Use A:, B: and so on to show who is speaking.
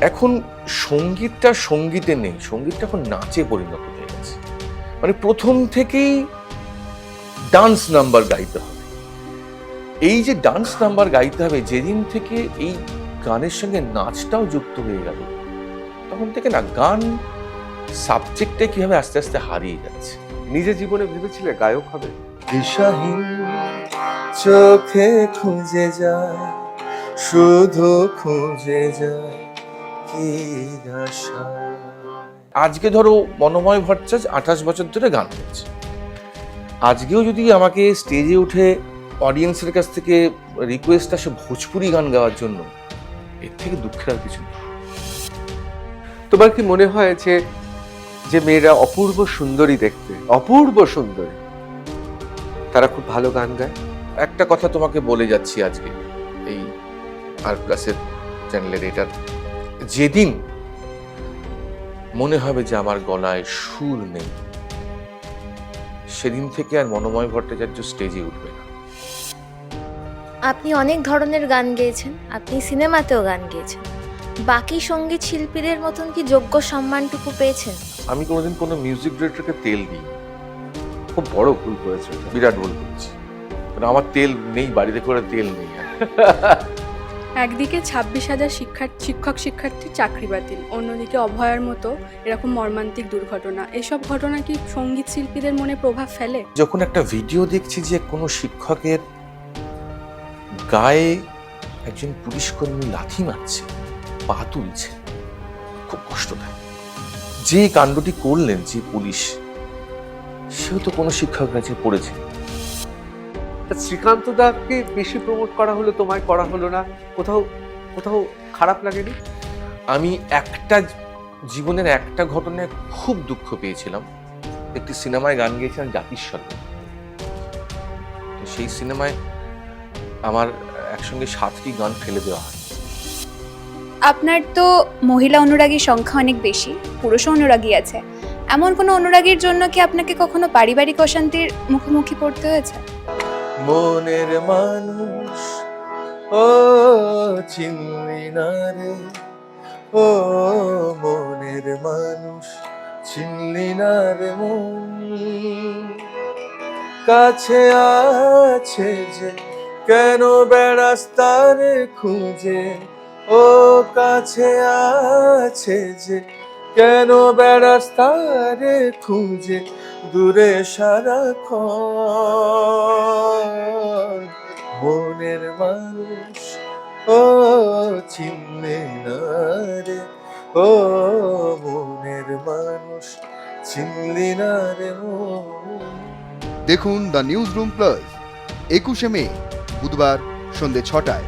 A: এখন সঙ্গীতটা সঙ্গীতে নেই, সঙ্গীতটা এখন নাচে পরিণত হয়ে গেছে। মানে প্রথম থেকেই ডান্স নাম্বার গাইতে হবে। এই যে ডান্স নাম্বার গাইতে হবে, যেদিন থেকে এই গানের সঙ্গে নাচটাও যুক্ত হয়ে গেল, তখন থেকে না গান সাবজেক্টটা কীভাবে আস্তে আস্তে হারিয়ে যাচ্ছে।
B: নিজের জীবনে ভেবেছিলে গায়ক হবে?
A: দিশাহীন চোখে খুঁজে যায় শুধু খুঁজে যায় আশা আজকে ধরো মনোময় ভট্টাচার্য আঠাশ বছর ধরে গান করছে। আজকেও যদি আমাকে স্টেজে উঠে অডিয়েন্সের কাছ থেকে রিকোয়েস্ট আসে ভোজপুরি গান গাওয়ার জন্য এর থেকে দুঃখের আর কিছু নেই।
B: তোমার কি মনে হয় যে যে মেয়েরা অপূর্ব সুন্দরী দেখতে অপূর্ব সুন্দরী তারা খুব ভালো গান গায়?
A: একটা কথা তোমাকে বলে যাচ্ছি আজকে এই আর প্লাসের চ্যানেলের এটার যেদিন মনে হবে যে আমার গলায় সুর নেই সেদিন থেকে আর মনোময় ভট্টাচার্য স্টেজে উঠবে না।
C: আপনি অনেক ধরনের গান গেয়েছেন আপনি সিনেমাতেও গান গেয়েছেন। বাকি সংগীত শিল্পীদের মতন কি যোগ্য সম্মানটুকু পেয়েছেন?
A: আমি কোনোদিন কোনো মিউজিক ডিরেক্টরকে তেল দিই
B: খুব বড় ভুল করেছে
A: বিরাট ভুল করছি। কারণ আমার তেল নেই বাড়িতে করে তেল নেই।
D: একদিকে ছাব্বিশ হাজার শিক্ষার্থী শিক্ষক শিক্ষার্থীর চাকরি বাতিল, অন্যদিকে অভয়ার মতো এরকম মর্মান্তিক দুর্ঘটনা। এসব ঘটনা কি সংগীত শিল্পীদের মনে প্রভাব ফেলে?
A: যখন একটা ভিডিও দেখছি যে কোনো শিক্ষকের গায়ে একজন পুলিশ কর্মী লাথি মারছে, পা তুলছে, খুব কষ্ট দেয় যে কাণ্ডটি করলেন যে পুলিশ, সেও তো কোনো শিক্ষক কাছে পড়েছে।
B: শ্রীকান্ত দাকে বেশি প্রমোট করা হলো তোমায় করা হলো না? কোথাও কোথাও খারাপ লাগেনি?
A: আমি একটা জীবনের একটা ঘটনায় খুব দুঃখ পেয়েছিলাম। একটি সিনেমায় গান গেয়েছিলাম জাতিস্বর তো সেই সিনেমায় আমার একসঙ্গে সাতটি গান ফেলে দেওয়া হয়।
E: আপনার তো মহিলা অনুরাগীর সংখ্যা অনেক বেশি পুরুষ অনুরাগী আছে। এমন কোনো অনুরাগীর জন্য কি আপনাকে কখনো পারিবারিক অশান্তির মুখোমুখি পড়তে হয়েছে?
A: মনের মানুষ, ও চিনলি না রে ও মনের মানুষ চিনলি না রে মন। কাছে আছে যে কেন বেড়াস তারে খুঁজে? ও কাছে আছে যে কেন বেড়াস তারে খুঁজে দূরে সারা মনের মানুষ, ও চিনলে না রে, ও মনের মানুষ, চিনলি না রে
F: দেখুন দ্য নিউজ রুম প্লাস, একুশে মে, বুধবার সন্ধে ছটায়।